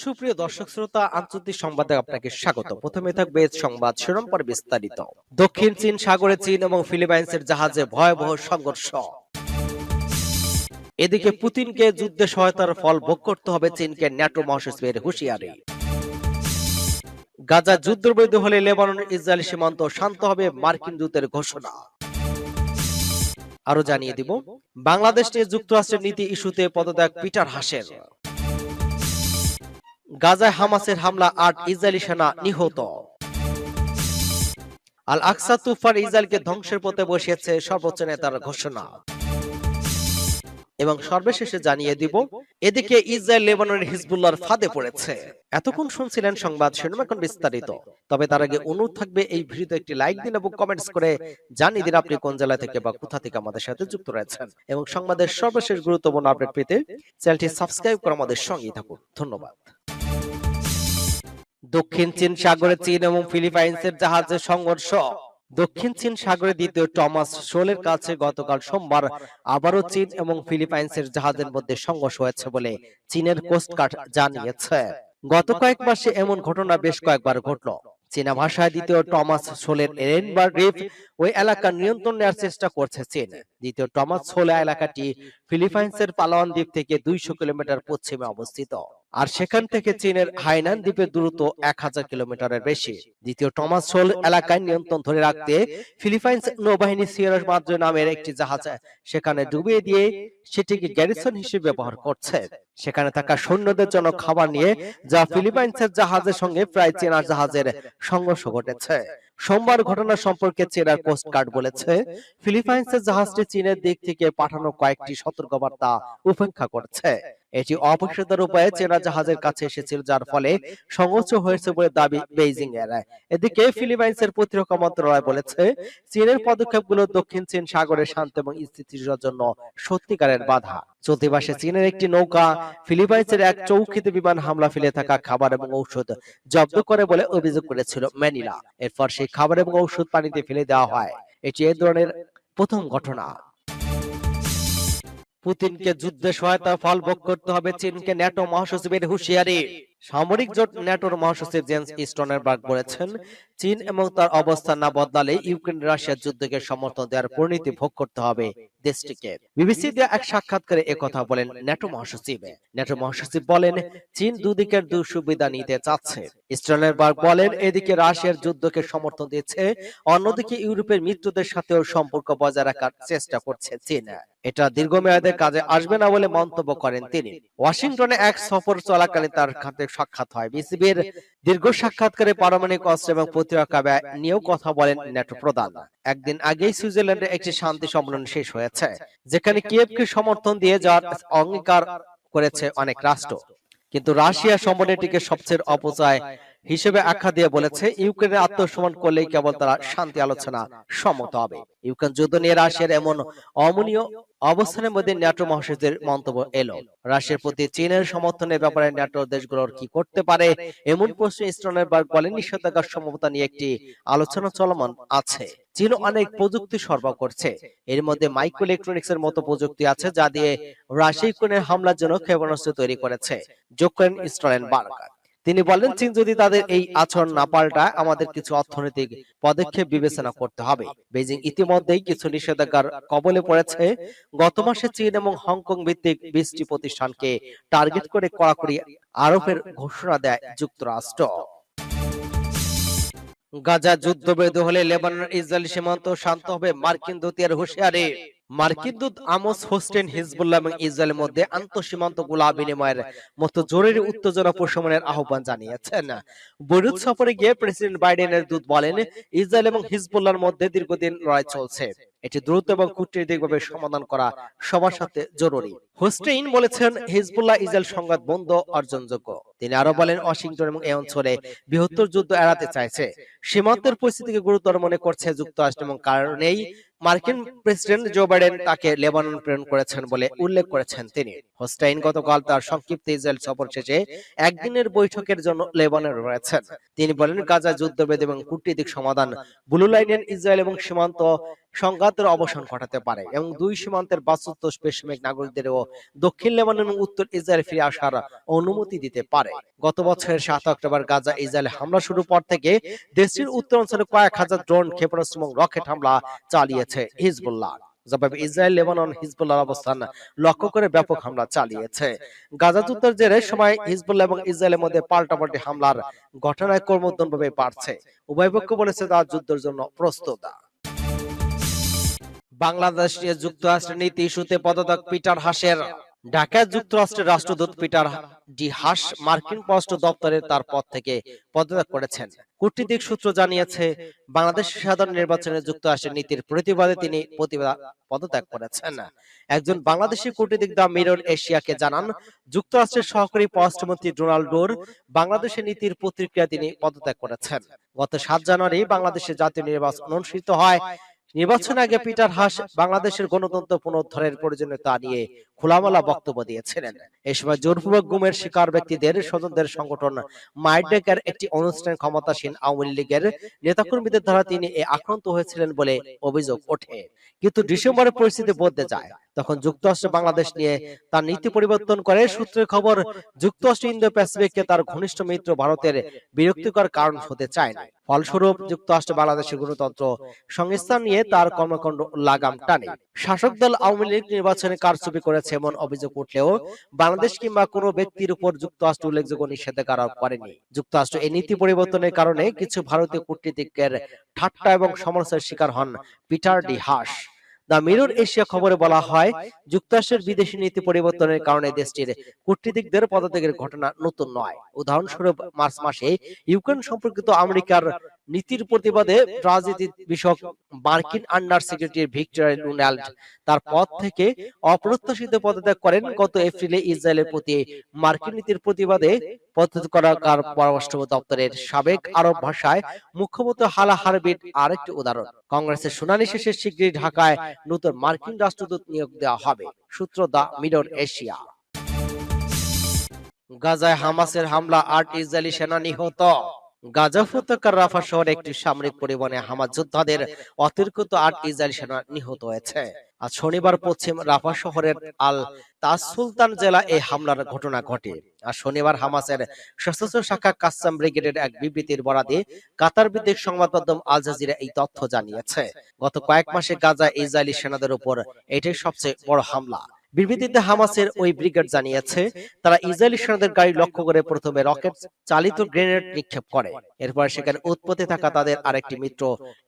সুপ্রিয় দর্শক শ্রোতা, আন্তর্জাতিক সংবাদে আপনাকে স্বাগত। প্রথমে থাকবে সংবাদ শিরোনাম পর বিস্তারিত। দক্ষিণ চীন, সাগরে চীন এবং ফিলিপাইন্সের জাহাজে ভয়াবহ সংঘর্ষ। এদিকে পুতিনকে যুদ্ধে সহায়তার ফল ভোগ করতে হবে চীনকে ন্যাটো মহাসচিবের হুঁশিয়ারি। গাজা যুদ্ধবিরোধী হলে লেবানন ইসরায়েল সীমান্ত শান্ত হবে মার্কিন দূতের ঘোষণা। আরও জানিয়ে দিব, বাংলাদেশ নিয়ে যুক্তরাষ্ট্রের নীতি ইস্যুতে পদত্যাগ পিটার হাসের। গাজায় হামাসের হামলা আট ইসরায়েলি সেনা নিহত। আল আকসা তুফান ইসরায়েলকে ধ্বংসের পথে বসিয়েছে সর্বোচ্চ নেতার ঘোষণা। এবং সর্বশেষে জানিয়ে দিব, এদিকে ইসরায়েল লেবাননের হিজবুল্লাহর ফাঁদে পড়েছে। এতক্ষণ শুনছিলেন সংবাদ শিরোনাম এখন বিস্তারিত। তবে তার আগে অনুরোধ থাকবে এই ভিডিওতে একটি লাইক দিন এবং কমেন্টস করে জানিয়ে দিন আপনি কোন জেলা থেকে বা কোথা থেকে আমাদের সাথে যুক্ত রয়েছেন। এবং সংবাদের সর্বশেষ গুরুত্বপূর্ণ আপডেট পেতে চ্যানেলটি সাবস্ক্রাইব করে আমাদের সঙ্গেই থাকুন। ধন্যবাদ। দক্ষিণ চীন সাগরে চীন এবং ফিলিপাইন্সের জাহাজের সংঘর্ষ। দক্ষিণ চীন সাগরে দ্বিতীয় টমাস শোলের কাছে গতকাল সোমবার আবারও চীন এবং ফিলিপাইন্সের জাহাজের মধ্যে সংঘর্ষ হয়েছে বলে চীনের কোস্টগার্ড জানিয়েছে। গত কয়েক মাসে এমন ঘটনা বেশ কয়েকবার ঘটল। চীনা ভাষায় দ্বিতীয় টমাস শোলের এরেনবার রিফ ওই এলাকার নিয়ন্ত্রণ নেওয়ার চেষ্টা করছে চীন। দ্বিতীয় টমাস শোলা এলাকাটি ফিলিপাইন্সের পালাওয়ান দ্বীপ থেকে দুইশো কিলোমিটার পশ্চিমে অবস্থিত। আর সেখান থেকে চীনের হাইনান দ্বীপের দূরত্ব এক হাজার কিলোমিটারের বেশি। দ্বিতীয় টমাস শোল এলাকায় নিয়ন্ত্রণ ধরে রাখতে ফিলিপাইন্স নৌবাহিনী সিয়ারস মাদ্র নামের একটি জাহাজ সেখানে ডুবিয়ে দিয়ে সেটিকে গ্যারিসন হিসেবে ব্যবহার করছে। সেখানে থাকা সৈন্যদের জন্য খাবার নিয়ে যা ফিলিপাইন্সের জাহাজের সঙ্গে প্রায় চেনা জাহাজের সংঘর্ষ ঘটেছে। সোমবার ঘটনা সম্পর্কে চীনের কোস্ট গার্ড বলেছে ফিলিপাইন্সের জাহাজটি চীনের দিক থেকে পাঠানো কয়েকটি সতর্কবার্তা উপেক্ষা করছে এটি অপেক্ষিত উপায়ে চেনা জাহাজের কাছে এসেছিল, যার ফলে সংঘর্ষ হয়েছে বলে দাবি বেইজিং এর এদিকে ফিলিপাইন্সের প্রতিরক্ষা মন্ত্রণালয় বলেছে, চীনের পদক্ষেপগুলো দক্ষিণ চীন সাগরের শান্ত এবং স্থিতিশীলের জন্য সত্যিকারের বাধা। চলতি মাসে চীনের একটি নৌকা ফিলিপাইন্সের এক চৌকিতে বিমান হামলা ফেলে থাকা খাবার এবং ঔষধ জব্দ করে বলে অভিযোগ করেছিল ম্যানিলা। এরপর সেই খাবার এবং ঔষধ পানিতে ফেলে দেওয়া হয়। এটি এ ধরনের প্রথম ঘটনা। পুতিনকে যুদ্ধে সহায়তা ফলভোগ করতে হবে চীনকে ন্যাটো মহাসচিবের হুঁশিয়ারি। সামরিক জোট ন্যাটোর মহাসচিব জেন্স স্টোনারবার্গ বলেছেন, চীন এবং তার অবস্থান না বদলালে ইউক্রেন রাশিয়ার যুদ্ধকে সমর্থন দেওয়ার পরিণতি ভোগ করতে হবে দেশটিকে। বিবিসি দিয়ে এক সাক্ষাৎকারে একথা বলেন ন্যাটো মহাসচিব। ন্যাটো মহাসচিব বলেন, চীন দুদিকের দুঃসুবিধা নিতে চাচ্ছে। স্টোনারবার্গ বলেন, এদিকে রাশিয়ার যুদ্ধকে সমর্থন দিচ্ছে, অন্যদিকে ইউরোপের মিত্রদের সাথেও সম্পর্ক বজায় রাখার চেষ্টা করছে চীন। এটা দীর্ঘমেয়াদে কাজে আসবে না বলে মন্তব্য করেন তিনি। ওয়াশিংটনে এক সফর চলাকালীন তার খাতে সাক্ষাৎ হয়। বিসিবির দীর্ঘ সাক্ষাৎকারে পারমাণবিক অস্ত্র এবং প্রতিরক্ষা ব্যয় নিয়েও কথা বলেন ন্যাটো প্রধান। একদিন আগেই সুইজারল্যান্ডে একটি শান্তি সম্মেলন শেষ হয়েছে যেখানে কিয়েভকে সমর্থন দিয়ে যাওয়ার অঙ্গীকার করেছে অনেক রাষ্ট্র। কিন্তু রাশিয়া সম্মেলনটিকে সবচেয়ে অপচয় হিসেবে আখ্যা দিয়ে বলেছে ইউক্রেনের আত্মসম্মান করলেই কেবল তারা শান্তি আলোচনা সম্মত হবে। ইউক্রেন যুদ্ধ নিয়ে রাশিয়ার এমন অমনীয় অবস্থানের মধ্যে ন্যাটো মহাসচিবের মন্তব্য এলো। রাশিয়ার প্রতি চীনের সমর্থনের ব্যাপারে ন্যাটো দেশগুলোর কি করতে পারে এমন প্রশ্নে স্টোনারবার্গ বলেন নিষেধাজ্ঞার সম্ভাবনা নিয়ে একটি আলোচনা চলমান আছে। চীন অনেক প্রযুক্তি সরবরাহ করছে। এর মধ্যে মাইক্রো ইলেকট্রনিক্স এর মতো প্রযুক্তি আছে যা দিয়ে রাশিয়া ইউক্রেনের হামলার জন্য ক্ষেপণাস্ত্র তৈরি করেছে যোগ করেন স্টোনারবার্গ তিনি বলেন চীন যদি তাদের এই আচরণ না পাল্টায় আমাদের কিছু অর্থনৈতিক পদক্ষেপ বিবেচনা করতে হবে। বেজিং ইতিমধ্যেই কিছু নিষেধাজ্ঞার কবলে পড়েছে গত মাসে চীন এবং হংকং ভিত্তিক বিশটি প্রতিষ্ঠানকে টার্গেট করে কড়াকড়ি আরোপের ঘোষণা দেয় যুক্তরাষ্ট্র। গাজা যুদ্ধবিরোধী হলে লেবানন ইসরায়েল সীমান্ত শান্ত হবে মার্কিন দূতের হুঁশিয়ারি। মার্কিন দূত হোস্টেন হিজবুল্লাহ এবং ইসরায়েলের মধ্যে গোলা বিনিময়ের মতো জরুরি উত্তেজনা প্রশমনের আহ্বান জানিয়েছেন। বৈরুত সফরে গিয়ে প্রেসিডেন্ট বাইডেনের দূত বলেন, ইসরায়েল এবং হিজবুল্লাহর মধ্যে দীর্ঘদিন লড়াই চলছে। এটি দ্রুত এবং কূটনৈতিকভাবে সমাধান করা সবার সাথে জরুরি। হোস্টেইন বলেছেন, হিজবুল্লাহ ইসরায়েল সংঘাত বন্ধ, অর্জনযোগ্য। তিনি আরও বলেন, ওয়াশিংটন এবং এই অঞ্চলে বৃহত্তর যুদ্ধ এড়াতে চাইছে। সীমান্তের পরিস্থিতিকে গুরুতর মনে করছে যুক্তরাষ্ট্র এবং কারণেই মার্কিন প্রেসিডেন্ট জো বাইডেন তাকে লেবানন প্রেরণ করেছেন বলে উল্লেখ করেছেন তিনি। হোস্টাইন গতকাল তার সংক্ষিপ্ত ইসরায়েল সফর শেষে একদিনের বৈঠকের জন্য লেবাননে রয়েছেন। তিনি বলেন গাজা যুদ্ধবেদ এবং কূটনৈতিক সমাধান ব্লু লাইনের ইসরায়েল এবং সীমান্ত সংঘাতের অবসান ঘটাতে পারে এবং দুই সীমান্তের বাস্তুত বেসামরিক নাগরিকদেরও দক্ষিণ লেবানন ও উত্তর ইসরায়েল ফিরে আসার অনুমতি দিতে পারে। গত বছরের সাত অক্টোবর গাজা ইসরায়েল হামলা শুরুর পর থেকে দেশটির উত্তর অঞ্চলে কয়েক হাজার ড্রোন, ক্ষেপণাস্ত্র এবং রকেট হামলা চালিয়েছে হিজবুল্লাহ। জবাবে ইসরায়েল, লেবানন, হিজবুল্লাহর অবস্থান লক্ষ্য করে ব্যাপক হামলা চালিয়েছে। গাজা যুদ্ধের জেরে সময় হিজবুল্লাহ এবং ইসরায়েলের মধ্যে পাল্টাপাল্টি হামলার ঘটনায় কর্মোদ্যমভাবে বাড়ছে। উভয় পক্ষ বলেছে তার যুদ্ধের জন্য প্রস্তুত। বাংলাদেশ যুক্তরাষ্ট্রের নীতি ইস্যুতে পদত্যাগ পিটার হাসের ঢাকায় যুক্তরাষ্ট্রের রাষ্ট্রদূত পিটার ডি হাস মার্কিন পররাষ্ট্র দপ্তরে তার পদ থেকে পদত্যাগ করেছেন। কূটনীতিক সূত্র জানিয়েছে, বাংলাদেশ সাধারণ নির্বাচনে যুক্তরাষ্ট্রের নীতির প্রতিবাদে তিনি পদত্যাগ করেছেন। একজন বাংলাদেশি কূটনীতিক দা মিরর এশিয়াকে জানান, যুক্তরাষ্ট্রের সহকারী পররাষ্ট্রমন্ত্রী ডোনাল্ড ডোর বাংলাদেশের নীতির প্রতিক্রিয়া তিনি পদত্যাগ করেছেন। গত সাত জানুয়ারি বাংলাদেশে জাতীয় নির্বাচন অনুষ্ঠিত হয়। নির্বাচন আগে পিটার হাস বাংলাদেশের গণতন্ত্র পুনরুদ্ধারের প্রয়োজনীয়তা নিয়ে খোলামেলা বক্তব্য দিয়েছিলেন। এই সময় জোরপূর্বক গুমের শিকার ব্যক্তিদের স্বজনদের সংগঠন মাইডেকের একটি অনুষ্ঠান ক্ষমতাসীন আওয়ামী লীগের নেতাকর্মীদের দ্বারা তিনি এ আক্রান্ত হয়েছিলেন বলে অভিযোগ ওঠে। কিন্তু ডিসেম্বরের পরিস্থিতি বদলে যায়। তখন যুক্তরাষ্ট্র বাংলাদেশ নিয়ে তার নীতি পরিবর্তন করে সূত্রের খবর যুক্তরাষ্ট্র ইন্দো প্যাসিফিককে তার ঘনিষ্ঠ মিত্র ভারতের বিরক্তিকর কারণ হতে চায়। না ফলস্বরূপ যুক্তরাষ্ট্র বাংলাদেশের গণতন্ত্র সংস্থান নিয়ে তার কর্মকাণ্ড লাগাম টানে। শাসক দল আওয়ামী লীগ নির্বাচনে কারচুপি করেছে এমন অভিযোগ উঠলেও বাংলাদেশ কিংবা কোনো ব্যক্তির উপর যুক্তরাষ্ট্র উল্লেখযোগ্য নিষেধাজ্ঞা আরোপ করেনি। যুক্তরাষ্ট্র এই নীতি পরিবর্তনের কারণে কিছু ভারতীয় কূটনীতিকের ঠাট্টা এবং সমালোচনার শিকার হন Peter D Haas the Mirror Asia খবরে বলা হয়, যুক্তরাষ্ট্রের বিদেশি নীতি পরিবর্তনের কারণে দেশটির কূটনীতিকদের পদত্যাগের ঘটনা নতুন নয়। উদাহরণস্বরূপ, মার্চ মাসে ইউক্রেন সম্পর্কিত আমেরিকার নীতির প্রতিবাদে রাজনীতি বিষয়ক মার্কিন আন্ডার সেক্রেটারি ভিক্টর ডোনাল্ড তার পদ থেকে অপ্রত্যাশিত পদত্যাগ করেন গত এপ্রিলে ইসরায়েলের প্রতি। মার্কিন নীতির প্রতিবাদে পদত্যাগ পররাষ্ট্র দপ্তরের সাবেক আরব ভাষায় মুখ্যমন্ত্রী হালা হারবিট আরেকটি উদাহরণ। কংগ্রেসের শুনানি শেষে শীঘ্রই ঢাকায় নতুন মার্কিন রাষ্ট্রদূত নিয়োগ দেওয়া হবে, সূত্র দা মিডর এশিয়া। গাজায় হামাসের হামলা, আট ইসরায়েলি সেনা নিহত। গাজা উপত্যকার রাফা শহরে একটি সামরিক পরিবহনে হামাস যোদ্ধাদের অতিরিক্ত আট ইসরায়েলি সেনা নিহত হয়েছে। আজ শনিবার পশ্চিম রাফা শহরের আল তাজ সুলতান জেলা এই হামলার ঘটনা ঘটে। আর শনিবার হামাসের সশস্ত্র শাখা কাসাম ব্রিগেডের এক বিবৃতির বরাদে কাতার ভিত্তিক সংবাদ মাধ্যম আল জাজিরা এই তথ্য জানিয়েছে। গত কয়েক মাসে গাজা ইসরায়েলি সেনাদের উপর এটাই সবচেয়ে বড় হামলা। বিবৃতিতে হামাসের ওই ব্রিগেড জানিয়েছে, তারা ইসরায়েলি সেনাদের গাড়ি লক্ষ্য করে প্রথমে রকেট চালিত গ্রেনেড নিক্ষেপ করে। এরপর সেখানে উৎপত্তি থাকা তাদের আরেকটি মিত্র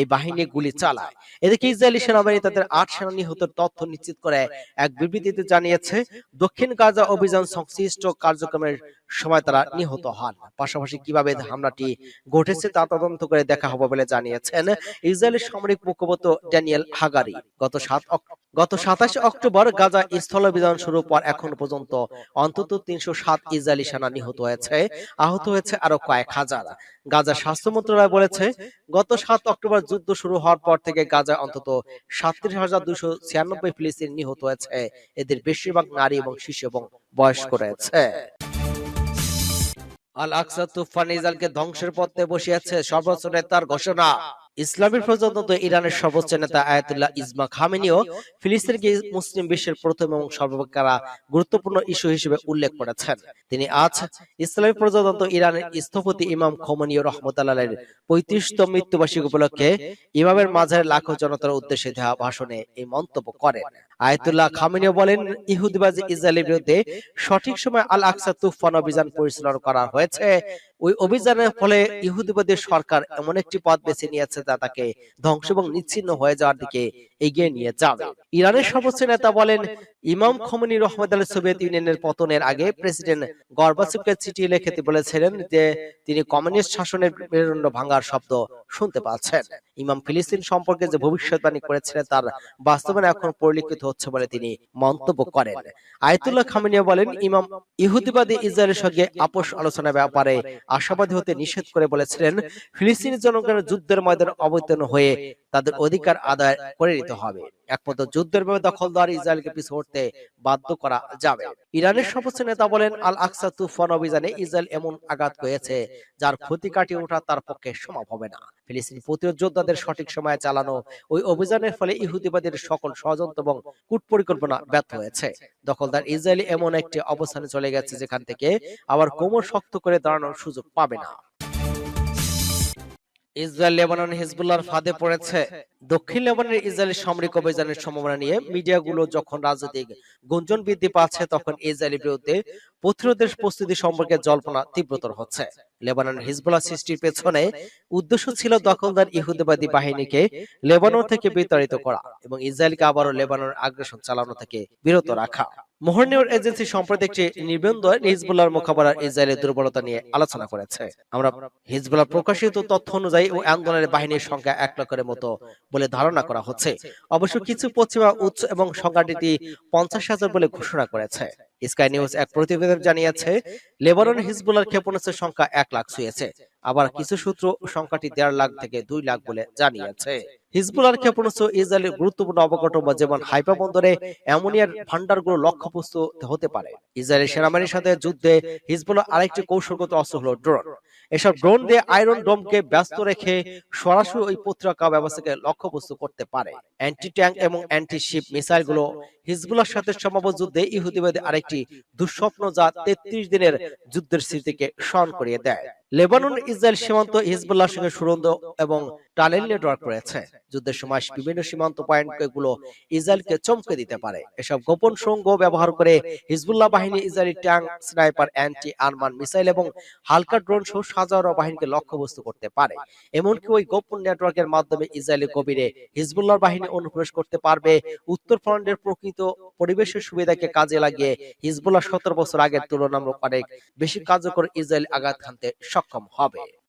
এই বাহিনী গুলি চালায়। এদিকে ইসরায়েলি সেনাবাহিনী তাদের আট সেনা নিহতের তথ্য নিশ্চিত করে এক বিবৃতিতে জানিয়েছে, দক্ষিণ গাজা অভিযান সংশ্লিষ্ট কার্যক্রমের সময় তারা নিহত হন। পাশাপাশি কীভাবে হামলাটি ঘটেছে তা তদন্ত করে দেখা হবে বলে জানিয়েছেন ইসরায়েলের সামরিক মুখপাত্র ড্যানিয়েল হাগারি। গত সাত গত সাতাশে অক্টোবর গাজা স্থল অভিযান শুরুর পর এখন পর্যন্ত অন্তত তিনশো সাত ইসরায়েলি সেনা নিহত হয়েছে আহত হয়েছে আরও কয়েক হাজার। গাজা স্বাস্থ্য মন্ত্রণালয় বলেছে গত সাত অক্টোবর যুদ্ধ শুরু হওয়ার পর থেকে গাজা অন্তত সাতত্রিশ হাজার দুশো ছিয়ানব্বই ফিলিস্তিন নিহত হয়েছে। এদের বেশিরভাগ নারী এবং শিশু এবং বয়স্ক রয়েছে। আল আকসা তুফান ইসরায়েলকে ধ্বংসের পথে বসিয়েছে সর্বোচ্চ নেতার ঘোষণা। ইসলামী প্রজাতন্ত্র ইরানের সর্বোচ্চ নেতা আয়াতুল্লাহ ইজমা খামেনিও ফিলিস্তিনকে মুসলিম বিশ্বের প্রথম এবং সর্বাপেক্ষা গুরুত্বপূর্ণ ইস্যু হিসেবে উল্লেখ করেছেন। তিনি আজ ইসলামী প্রজাতন্ত্র ইরানের স্থপতি ইমাম খোমনীয় রহমতাল্লাহের পঁয়ত্রিশতম মৃত্যুবার্ষিকী উপলক্ষে ইমামের মাঝারে লাখো জনতার উদ্দেশ্যে দেওয়া ভাষণে এই মন্তব্য করেন। আয়াতুল্লাহ খামিনী বলেন ইহুদিবাজি ইসরায়েলের বিরুদ্ধে সঠিক সময় আল আকসা তুফান অভিযান পরিচালনা করা হয়েছে। ওই অভিযানের ফলে ইহুদিবাদী সরকার এমন একটি পথ বেছে নিয়েছে যা তাকে ধ্বংস এবং নিচ্ছিন্ন হয়ে যাওয়ার দিকে এগিয়ে নিয়ে যাবে। ইরানের সর্বোচ্চ নেতা বলেন ইমাম খমেনি রহমদ আলী সোভিয়েত ইউনিয়নের পতনের আগে প্রেসিডেন্ট গর্বাচুককে চিঠি লিখে বলেছিলেন যে তিনি কমিউনিস্ট শাসনের মেরুদণ্ড ভাঙার শব্দ শুনতে পাচ্ছেন। ইমাম ফিলিস্তিন সম্পর্কে যে ভবিষ্যৎবাণী করেছিলেন তার বাস্তবায়ন এখন পরিলক্ষিত হচ্ছে বলে তিনি মন্তব্য করেন। আয়তুল্লাহ খামিনিয়া বলেন ইমাম ইহুদিবাদী ইসরায়েলের সঙ্গে আপোষ আলোচনা ব্যাপারে আশাবাদী হতে নিষেধ করে বলেছিলেন। ফিলিস্তিনি জনগণের যুদ্ধের ময়দানে অবতীর্ণ হয়ে তাদের অধিকার আদায় করে নিতে হবে। একমাত্র যুদ্ধের ভাবে দখলদার ইসরায়েলকে পিছু হটতে বাধ্য করা যাবে। ইরানের সর্বোচ্চ নেতা বলেন আল আকসা তুফান অভিযানে ইসরায়েল এমন আঘাত হয়েছে যার ক্ষতি কাটিয়ে ওঠা তার পক্ষে সম্ভব হবে না। ফিলিস্তিনি প্রতিরোধ যোদ্ধাদের সঠিক সময়ে চালানো ওই অভিযানের ফলে ইহুদিবাদের সকল ষড়যন্ত্র এবং কূট পরিকল্পনা ব্যর্থ হয়েছে। দখলদার ইসরায়েলি এমন একটি অবস্থানে চলে গেছে যেখান থেকে আবার কোমর শক্ত করে দাঁড়ানোর সুযোগ পাবে না। ইসরায়েল লেবানন হিজবুল্লাহর ফাঁদে পড়েছে। দক্ষিণ লেবাননের ইসরায়েলের সামরিক অভিযানের সম্ভাবনা নিয়ে মিডিয়াগুলো যখন রাজনৈতিক গুঞ্জন বৃদ্ধি পাচ্ছে, তখন ইসরায়েলের বিরুদ্ধে প্রতিরোধের প্রস্তুতি সম্পর্কে জল্পনা তীব্রতর হচ্ছে। লেবাননের হিজবুল্লাহ সৃষ্টির পেছনে উদ্দেশ্য ছিল দখলদার ইহুদিবাদী বাহিনীকে লেবানন থেকে বিতাড়িত করা এবং ইসরায়েলকে আবারও লেবাননের আগ্রাসন চালানো থেকে বিরত রাখা। মোহর এজেন্সি সম্প্রতি একটি নিবন্ধ হিজবুল্লাহর মোকাবেলার ইসরায়েলের দুর্বলতা নিয়ে আলোচনা করেছে। আমরা হিজবুল্লাহ প্রকাশিত তথ্য অনুযায়ী ও আন্দোলনের বাহিনীর সংখ্যা এক লাখের মতো বলে ধারণা করা হচ্ছে। অবশ্য কিছু পশ্চিমা উৎস এবং সংখ্যাটি পঞ্চাশ হাজার বলে ঘোষণা করেছে। স্কাই নিউজ এক প্রতিবেদন জানিয়েছে লেবানন হিজবুল্লাহর ক্ষেপণাস্ত্রের সংখ্যা এক লাখ ছুঁয়েছে। আবার কিছু সূত্র সংখ্যাটি দেড় লাখ থেকে দুই লাখ বলে জানিয়েছে। হিজবুল্লাহর ক্ষেপণাস্ত্র ইসরায়েলের গুরুত্বপূর্ণ অবকাঠামো যেমন হাইপা বন্দরে অ্যামোনিয়ার ভান্ডারগুলো লক্ষ্যবস্তু হতে পারে। ইসরায়েলের সেনাবাহিনীর সাথে যুদ্ধে হিজবুলার আরেকটি কৌশলগত অস্ত্র হলো ড্রোন। এসব ড্রোন দিয়ে আয়রন ডোমকে ব্যস্ত রেখে সরাসরি ওই প্রতিরক্ষা ব্যবস্থাকে লক্ষ্যবস্তু করতে পারে। অ্যান্টি ট্যাঙ্ক এবং অ্যান্টি শিপ মিসাইলগুলো হিজবুল্লাহর সাথে সম্ভাব্য যুদ্ধে ইহুদিবাদী আরেকটি দুঃস্বপ্ন যা তেত্রিশ দিনের যুদ্ধের স্মৃতিকে স্মরণ করিয়ে দেয়। লেবানন ইসরায়েল সীমান্ত হিজবুল্লাহর সঙ্গে সুরন্ধ এবং টানেল নেটওয়ার্ক রয়েছে যুদ্ধের সময় বিভিন্ন সীমান্ত পয়েন্টগুলো ইসরায়েলকে চমকে দিতে পারে। এসব গোপন সঙ্গ ব্যবহার করে হিজবুল্লাহ বাহিনী Israeli tank sniper anti armour missile এবং হালকা ড্রোন সহ হাজারো বাহিনীকে লক্ষ্যবস্তু করতে পারে। এমনকি ওই গোপন নেটওয়ার্কের মাধ্যমে ইসরায়েলি কবিরে হিজবুল্লাহ বাহিনী অনুপ্রবেশ করতে পারবে উত্তর ফ্রন্টের প্রকৃত পরিবেশের সুবিধাকে কাজে লাগিয়ে হিজবুল্লাহ সতেরো বছর আগের তুলনামূলক অনেক বেশি কার্যকর ইসরায়েল আঘাত হানতে সক্ষম হবে।